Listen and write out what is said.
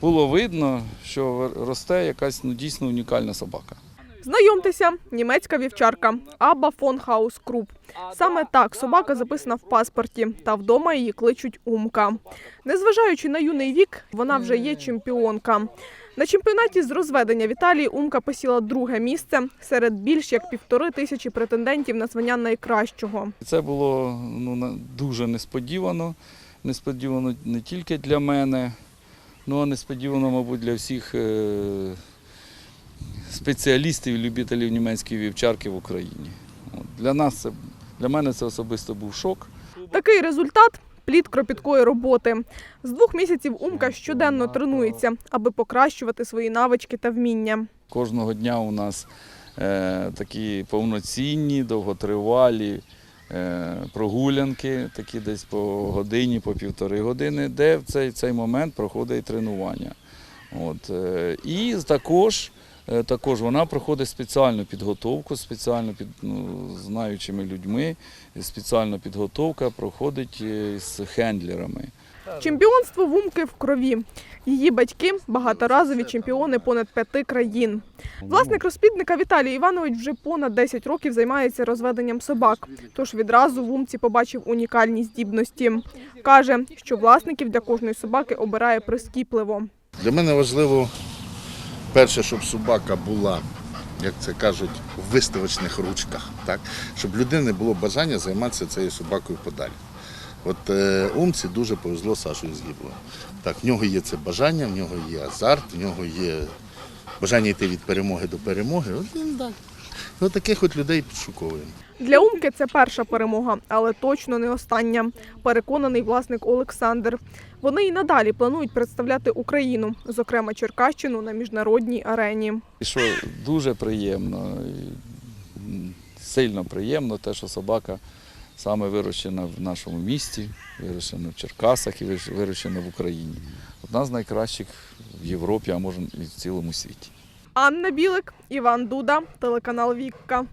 було видно, що росте якась ну, дійсно унікальна собака. Знайомтеся, німецька вівчарка Аба фон Хаус Круп. Саме так собака записана в паспорті, та вдома її кличуть Умка. Незважаючи на юний вік, вона вже є чемпіонка. На чемпіонаті з розведення в Італії Умка посіла друге місце серед більш як півтори тисячі претендентів на звання найкращого. Це було ну, дуже несподівано. Несподівано не тільки для мене, ну а несподівано, мабуть, для всіх е, спеціалістів і любителів німецької вівчарки в Україні. Для нас це для мене це особисто був шок. Такий результат плід кропіткої роботи. З двох місяців Умка щоденно тренується, аби покращувати свої навички та вміння. Кожного дня у нас е, такі повноцінні, довготривалі прогулянки, такі десь по годині, по півтори години, де в цей, цей момент проходить тренування. От, е, і також, е, також вона проходить спеціальну підготовку, спеціально під ну, знаючими людьми. Спеціальна підготовка проходить е, з хендлерами. Чемпіонство в Умки в крові. Її батьки багаторазові чемпіони понад п'яти країн. Власник розплідника Віталій Іванович вже понад 10 років займається розведенням собак. Тож відразу в Умці побачив унікальні здібності. Каже, що власників для кожної собаки обирає прискіпливо. Для мене важливо перше, щоб собака була, як це кажуть, в виставочних ручках, так? щоб людини було бажання займатися цією собакою подалі. От е, умці дуже повезло з Сашою Так, в нього є це бажання, в нього є азарт, в нього є бажання йти від перемоги до перемоги. От він так. От таких от людей підшуковуємо. Для Умки це перша перемога, але точно не остання. Переконаний власник Олександр. Вони і надалі планують представляти Україну, зокрема Черкащину, на міжнародній арені. І що дуже приємно, сильно приємно, те, що собака саме вирощена в нашому місті, вирощена в Черкасах і вирощена в Україні. Одна з найкращих в Європі, а може і в цілому світі. Анна Білик, Іван Дуда, телеканал Вікка.